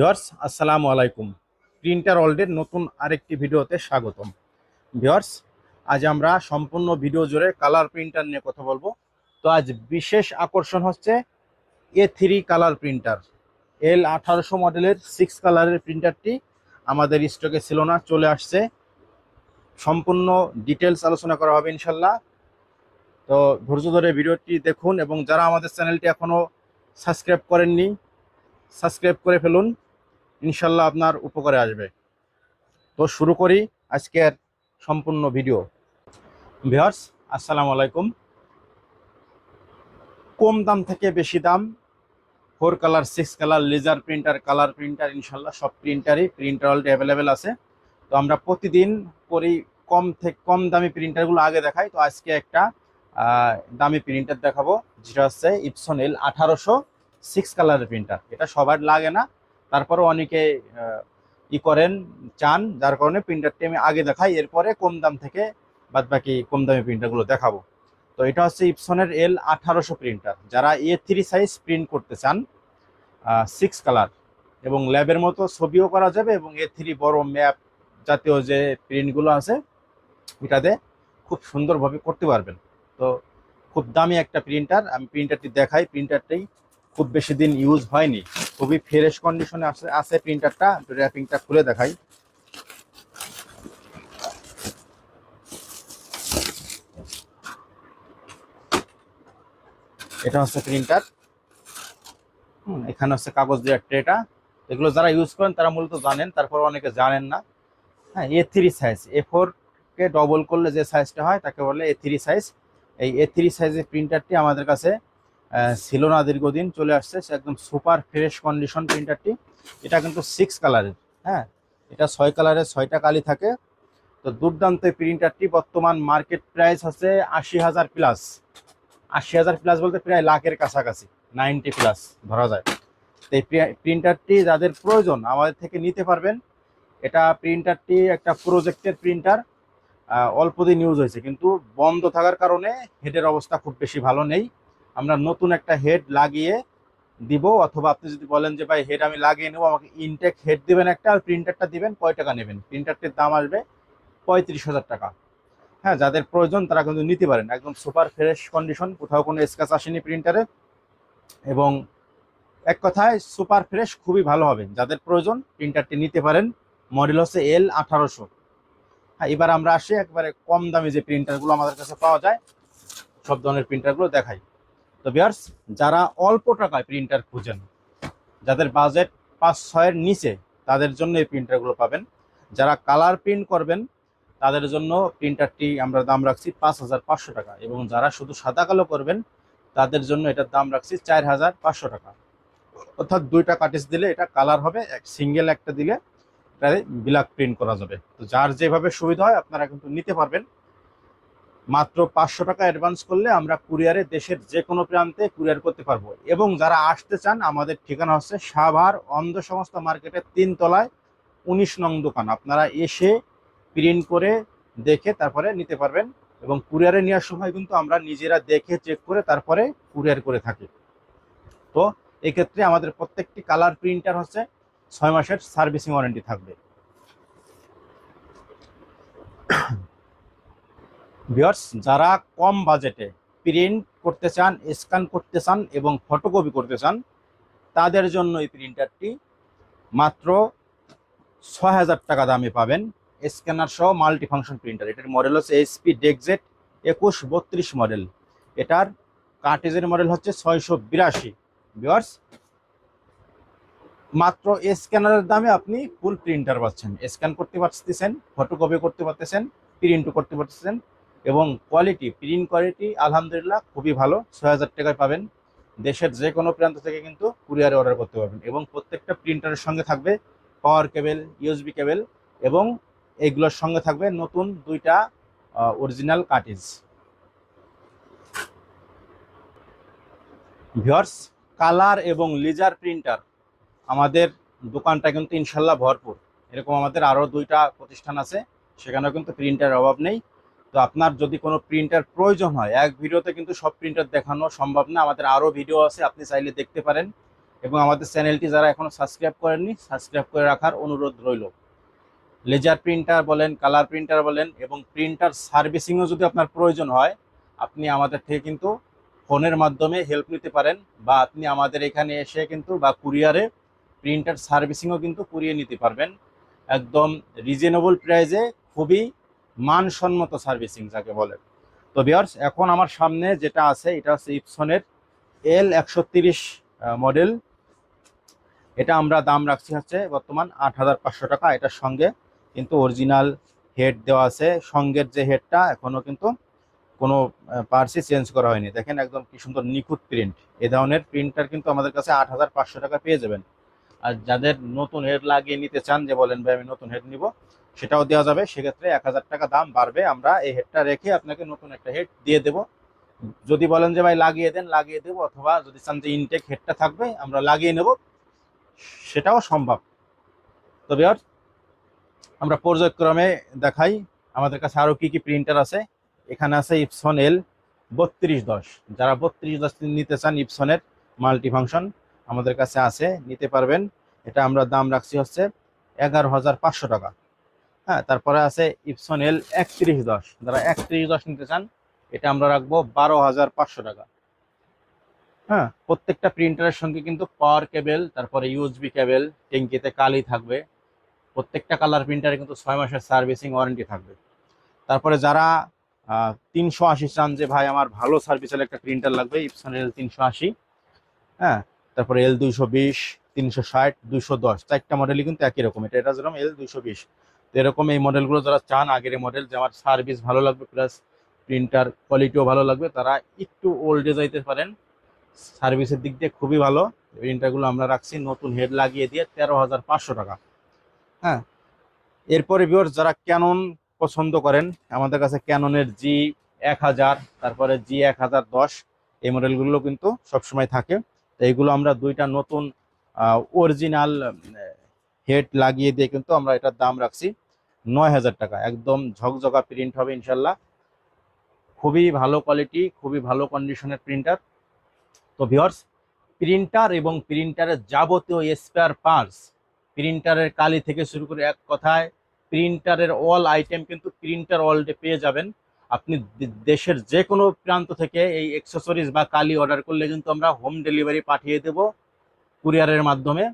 Viewers আসসালামু আলাইকুম। Printer ওয়ার্ল্ডের নতুন আরেকটি ভিডিওতে স্বাগতম। ভিওর্স আজ আমরা সম্পূর্ণ ভিডিও জুড়ে কালার প্রিন্টার নিয়ে কথা বলব। তো আজ বিশেষ আকর্ষণ হচ্ছে A three colour printer. L আঠারোশো মডেলের সিক্স কালারের প্রিন্টারটি আমাদের স্টকে ছিল না, চলে আসছে। সম্পূর্ণ ডিটেলস আলোচনা করা হবে ইনশাল্লাহ তো ধৈর্য ধরে ভিডিওটি দেখুন এবং যারা আমাদের চ্যানেলটি এখনও সাবস্ক্রাইব করেননি, সাবস্ক্রাইব করে ফেলুন। ইনশাল্লাহ আপনার উপকারে আসবে। তো শুরু করি আজকের সম্পূর্ণ ভিডিও। ভিওর্স আসসালামু আলাইকুম। কম দাম থেকে বেশি দাম, four colour, six colour, laser printer, colour printer, ইনশাল্লাহ সব প্রিন্টারই, প্রিন্টার অলরেডি অ্যাভেলেবেল আছে। তো আমরা প্রতিদিন করি কম থেকে কম দামি প্রিন্টারগুলো আগে দেখাই। তো আজকে একটা দামি প্রিন্টার দেখাবো। যেটা হচ্ছে ইপসন এল আঠারোশো, সিক্স কালারের প্রিন্টার। এটা সবার লাগে না তারপরে অনেকে ই করেন, চান, যার কারণে প্রিন্টারটি আমি আগে দেখাই, এরপরে কম দাম থেকে বাদ বাকি কম দামি প্রিন্টারগুলো দেখাবো। তো এটা হচ্ছে ইপসনের এল আঠারোশো প্রিন্টার যারা এ থ্রি সাইজ প্রিন্ট করতে চান সিক্স কালার এবং ল্যাবের মতো ছবিও করা যাবে, এবং এ থ্রি বড় ম্যাপ জাতীয় যে প্রিন্টগুলো আছে, এটাতে খুব সুন্দরভাবে করতে পারবেন। তো খুব দামি একটা প্রিন্টার আমি প্রিন্টারটি দেখাই প্রিন্টারটি খুব বেশি দিন ইউজ হয়নি। খুবই ফ্রেশ কন্ডিশনে আছে আছে প্রিন্টারটা র্যাপিংটা খুলে দেখাই। এটা হচ্ছে প্রিন্টার এখানে হচ্ছে কাগজ দেওয়ার ট্রেটা এগুলো যারা ইউজ করেন, তারা মূলত জানেন, তারপর অনেকে জানেন না। হ্যাঁ A three size A four K double করলে যে সাইজটা হয়, তাকে বলে এ থ্রি সাইজ এই এ থ্রি সাইজের প্রিন্টারটি আমাদের কাছে ছিল না দীর্ঘদিন, চলে আসছে। একদম সুপার ফ্রেশ কন্ডিশন প্রিন্টারটি। এটা কিন্তু সিক্স কালারের হ্যাঁ? এটা ছয় কালারের ছয়টা কালি থাকে। তো দুর্দান্ত প্রিন্টারটি বর্তমান মার্কেট প্রাইস আছে আশি হাজার প্লাস আশি হাজার প্লাস বলতে প্রায় লাখের কাছাকাছি নাইনটি প্লাস ধরা যায়। তো এই প্রিন্টারটি যাদের প্রয়োজন, আমাদের থেকে নিতে পারবেন। এটা প্রিন্টারটি একটা প্রজেক্টের প্রিন্টার অল্প দিন ইউজ হয়েছে, কিন্তু বন্ধ থাকার কারণে হেডের অবস্থা খুব বেশি ভালো নেই। আমরা নতুন একটা হেড লাগিয়ে দিব, অথবা আপনি যদি বলেন যে, ভাই হেড আমি লাগিয়ে নেব, আমাকে ইনটেক হেড দিবেন একটা আর প্রিন্টারটা দিবেন, কয় টাকা নেবেন? প্রিন্টারটির দাম আসবে পঁয়ত্রিশ হাজার টাকা। হ্যাঁ যাদের প্রয়োজন তারা কিন্তু নিতে পারেন। একদম সুপার ফ্রেশ কন্ডিশন কোথাও কোনো স্ক্যাচ আসেনি প্রিন্টারে এবং এক কথায় সুপার ফ্রেশ খুবই ভালো হবে। যাদের প্রয়োজন প্রিন্টারটি নিতে পারেন মডেল হচ্ছে এল আঠারোশো। হ্যাঁ এবার আমরা আসি একবারে কম দামি যে প্রিন্টারগুলো আমাদের কাছে পাওয়া যায়, সব ধরনের প্রিন্টারগুলো দেখাই। তো বিয়ার্স যারা অল্প টাকায় প্রিন্টার খুঁজেন, যাদের বাজেট পাঁচ, ছয়ের নিচে, তাদের জন্য এই প্রিন্টারগুলো পাবেন। যারা কালার প্রিন্ট করবেন, তাদের জন্য প্রিন্টারটি আমরা দাম রাখছি পাঁচ হাজার পাঁচশো টাকা এবং যারা শুধু সাদা কালো করবেন, তাদের জন্য এটার দাম রাখছি চার হাজার পাঁচশো টাকা। অর্থাৎ দুইটা কাটিস দিলে এটা কালার হবে, এক সিঙ্গেল একটা দিলে এটা ব্ল্যাক প্রিন্ট করা যাবে। তো যার যেভাবে সুবিধা হয় আপনারা কিন্তু নিতে পারবেন। মাত্র পাঁচশো টাকা অ্যাডভান্স করলে আমরা কুরিয়ারে দেশের যে কোনো প্রান্তে কুরিয়ার করতে পারব। এবং যারা আসতে চান, আমাদের ঠিকানা হচ্ছে সাভার অন্ধ সংস্থা মার্কেটের তিন তলায় উনিশ নং দোকান। আপনারা এসে প্রিন্ট করে দেখে তারপরে নিতে পারবেন এবং কুরিয়ারে নেওয়ার সময় কিন্তু আমরা নিজেরা দেখে চেক করে তারপরে কুরিয়ার করে থাকি। তো এক্ষেত্রে আমাদের প্রত্যেকটি কালার প্রিন্টার হচ্ছে ছয় মাসের সার্ভিসিং ওয়ারেন্টি থাকবে। ভিওর্স যারা কম বাজেটে প্রিন্ট করতে চান স্ক্যান করতে চান এবং ফটোকপি করতে চান, তাদের জন্য এই প্রিন্টারটি মাত্র ছয় হাজার টাকা দামে পাবেন স্ক্যানার সহ মাল্টি ফাংশন প্রিন্টার এটার মডেল হচ্ছে এইচপি ডেকজেট একুশ বত্রিশ মডেল এটার কার্টেজের মডেল হচ্ছে ছয়শো বিরাশি। ভিওর্স মাত্র স্ক্যানারের দামে আপনি ফুল প্রিন্টার পাচ্ছেন। স্ক্যান করতে পারতেছেন ফটোকপি করতে পারতেছেন প্রিন্টও করতে পারতেছেন এবং কোয়ালিটি প্রিন্ট কোয়ালিটি আলহামদুলিল্লাহ, খুবই ভালো। ছয় হাজার টাকায় পাবেন। দেশের যে কোনো প্রান্ত থেকে কিন্তু কুরিয়ারে অর্ডার করতে পারবেন। এবং প্রত্যেকটা প্রিন্টারের সঙ্গে থাকবে পাওয়ার কেবেল ইউএসবি কেবেল এবং এইগুলোর সঙ্গে থাকবে নতুন দুইটা অরিজিনাল কাটিজ ভিওর্স কালার এবং লেজার প্রিন্টার আমাদের দোকানটা কিন্তু ইনশাল্লাহ ভরপুর। এরকম আমাদের আরও দুইটা প্রতিষ্ঠান আছে, সেখানেও কিন্তু প্রিন্টার অভাব নেই। তো আপনার যদি কোনো প্রিন্টার প্রয়োজন হয়, এক ভিডিওতে কিন্তু সব প্রিন্টার দেখানো সম্ভব না, আমাদের আরও ভিডিও আছে, আপনি চাইলে দেখতে পারেন। এবং আমাদের চ্যানেলটি যারা এখনও সাবস্ক্রাইব করেননি সাবস্ক্রাইব করে রাখার অনুরোধ রইল। লেজার প্রিন্টার বলেন কালার প্রিন্টার বলেন, এবং প্রিন্টার সার্ভিসিংও যদি আপনার প্রয়োজন হয়, আপনি আমাদের থেকে কিন্তু ফোনের মাধ্যমে হেল্প নিতে পারেন, বা আপনি আমাদের এখানে এসে কিন্তু বা কুরিয়ারে প্রিন্টার সার্ভিসিংও কিন্তু কুরিয়ে নিতে পারবেন। একদম রিজনেবল প্রাইসে খুবই মানসম্মত সার্ভিসিং যাকে বলে। তো বিয়ার্স এখন আমার সামনে যেটা আছে, এটা হচ্ছে ইপসনের এল একশো মডেল এটা আমরা দাম রাখছি হচ্ছে বর্তমান আট হাজার পাঁচশো টাকা। এটার সঙ্গে কিন্তু অরিজিনাল হেড দেওয়া আছে। সঙ্গের যে হেডটা এখনও কিন্তু কোনো পার্সই চেঞ্জ করা হয়নি। দেখেন একদম কি সুন্দর নিখুঁত প্রিন্ট এ ধরনের প্রিন্টার কিন্তু আমাদের কাছে আট হাজার পাঁচশো টাকা পেয়ে যাবেন। আর যাদের নতুন হেড লাগিয়ে নিতে চান, যে বলেন, ভাই, আমি নতুন হেড নিব সেটাও দেওয়া যাবে। সেক্ষেত্রে এক হাজার টাকা দাম বাড়বে। আমরা এই হেডটা রেখে আপনাকে নতুন একটা হেড দিয়ে দেব। যদি বলেন যে, ভাই, লাগিয়ে দেন, লাগিয়ে দেবো, অথবা যদি চান যে ইনটেক হেডটা থাকবে, আমরা লাগিয়ে নেব। সেটাও সম্ভব। তবে আর আমরা পর্যায়ক্রমে দেখাই। আমাদের কাছে আরও কী কী প্রিন্টার আছে? এখানে আছে ইপসন এল বত্রিশ দশ। যারা বত্রিশ দশ নিতে চান ইপসনের মাল্টি ফাংশন আমাদের কাছে আছে। নিতে পারবেন। এটা আমরা দাম রাখছি হচ্ছে এগারো হাজার পাঁচশো টাকা। হ্যাঁ তারপরে আছে ইপসন এল একত্রিশ দশ। যারা একত্রিশ দশ নিতে চান, এটা আমরা রাখব বারো হাজার পাঁচশো টাকা। হ্যাঁ প্রত্যেকটা প্রিন্টারের সঙ্গে কিন্তু পাওয়ার কেবেল তারপরে ইউএসবি কেবেল ট্যাঙ্কিতে কালি থাকবে। প্রত্যেকটা কালার প্রিন্টারে কিন্তু ছয় মাসের সার্ভিসিং ওয়ারেন্টি থাকবে। তারপরে যারা তিনশো আশি চান যে, ভাই, আমার ভালো সার্ভিসের একটা প্রিন্টার লাগবে ইপসন এল তিনশো আশি। হ্যাঁ তারপরে এল দুইশো বিশ, তিনশো ষাট, দুইশো দশ। চারটা মডেলই কিন্তু একই রকম। এটা এটা যেরকম এল দুইশো বিশ। এরকম এই মডেলগুলো যারা চান, আগের মডেল যে আমার সার্ভিস ভালো লাগবে প্লাস প্রিন্টার কোয়ালিটিও ভালো লাগবে, তারা একটু ওল্ডে যাইতে পারেন। সার্ভিসের দিক দিয়ে খুবই ভালো। প্রিন্টারগুলো আমরা রাখছি, নতুন হেড লাগিয়ে দিয়ে তেরো হাজার পাঁচশো টাকা। হ্যাঁ? এরপরে ভিওর যারা ক্যানন পছন্দ করেন, আমাদের কাছে ক্যাননের জি এক হাজার, তারপরে জি এক হাজার দশ, এই মডেলগুলো কিন্তু সবসময় থাকে। তো এইগুলো আমরা দুইটা নতুন অরিজিনাল হেড লাগিয়ে দিয়ে কিন্তু আমরা এটার দাম রাখছি নয় হাজার টাকা। একদম ঝকঝকা প্রিন্ট হবে ইনশাল্লাহ। খুবই ভালো কোয়ালিটি খুবই ভালো কন্ডিশনের প্রিন্টার তো ভিওর্স প্রিন্টার এবং প্রিন্টারের যাবতীয় স্পেয়ার পার্টস প্রিন্টারের কালি থেকে শুরু করে এক কথায় প্রিন্টারের অল আইটেম কিন্তু প্রিন্টার ওয়ার্ল্ডে পেয়ে যাবেন। আপনি দেশের যে কোনো প্রান্ত থেকে এই অ্যাক্সেসরিজ বা কালি অর্ডার করলে কিন্তু আমরা হোম ডেলিভারি পাঠিয়ে দেব। কুরিয়ারের মাধ্যমে।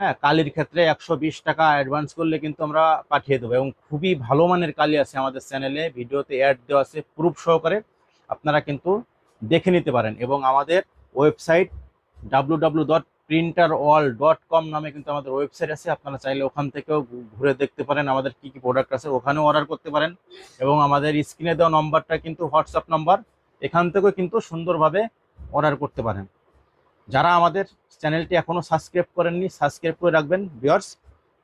হ্যাঁ কালির ক্ষেত্রে একশো বিশ টাকা অ্যাডভান্স করলে কিন্তু আমরা পাঠিয়ে দেবো এবং খুবই ভালো মানের কালি আছে আমাদের চ্যানেলে ভিডিওতে অ্যাড দেওয়া আছে প্রুফ সহকারে, আপনারা কিন্তু দেখে নিতে পারেন এবং আমাদের website W dot printer dot com নামে কিন্তু আমাদের ওয়েবসাইট আছে, আপনারা চাইলে ওখান থেকেও ঘুরে দেখতে পারেন আমাদের কি কি প্রোডাক্ট আছে, ওখানেও অর্ডার করতে পারেন এবং আমাদের স্ক্রিনে দেওয়া নম্বরটা কিন্তু হোয়াটসঅ্যাপ নম্বর এখান থেকেও কিন্তু সুন্দরভাবে অর্ডার করতে পারেন। যারা আমাদের চ্যানেলটি এখনও সাবস্ক্রাইব করেননি, সাবস্ক্রাইব করে রাখবেন। বিয়ার্স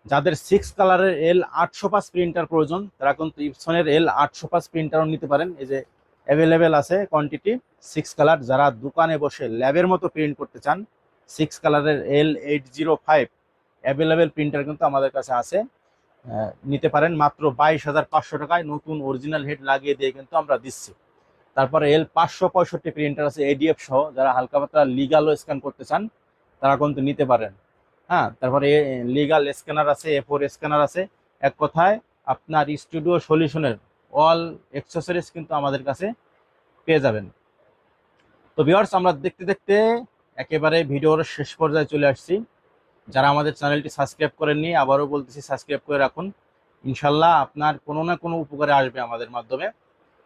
যাদের সিক্স কালারের এল আটশো পাঁচ প্রিন্টার প্রয়োজন, তারা কিন্তু ইপসনের এল আটশো পাঁচ প্রিন্টারও নিতে পারেন। এই যে অ্যাভেলেবেল আছে কোয়ান্টিটি সিক্স কালার যারা দোকানে বসে ল্যাবের মতো প্রিন্ট করতে চান সিক্স কালারের L eight zero five available printer কিন্তু আমাদের কাছে আছে। নিতে পারেন মাত্র বাইশ হাজার পাঁচশো টাকায় নতুন অরিজিনাল হেড লাগিয়ে দিয়ে কিন্তু আমরা দিচ্ছি। তারপরে এল পাঁচশো পঁয়ষট্টি প্রিন্টার আছে এডিএফ সহ, যারা হালকা পাতলা লিগালও স্ক্যান করতে চান, তারা কিন্তু নিতে পারেন। হ্যাঁ তারপরে লিগাল স্ক্যানার আছে এ ফোর স্ক্যানার আছে। এক কথায়, আপনার স্টুডিও সলিউশনের অল এক্সেসরিজ কিন্তু আমাদের কাছে পেয়ে যাবেন। তো ভিওয়ার্স আমরা দেখতে দেখতে একেবারে ভিডিওর শেষ পর্যায়ে চলে আসছি। যারা আমাদের চ্যানেলটি সাবস্ক্রাইব করেননি, আবারও বলতেছি সাবস্ক্রাইব করে রাখুন। ইনশাল্লাহ আপনার কোনো না কোনো উপকারে আসবে আমাদের মাধ্যমে।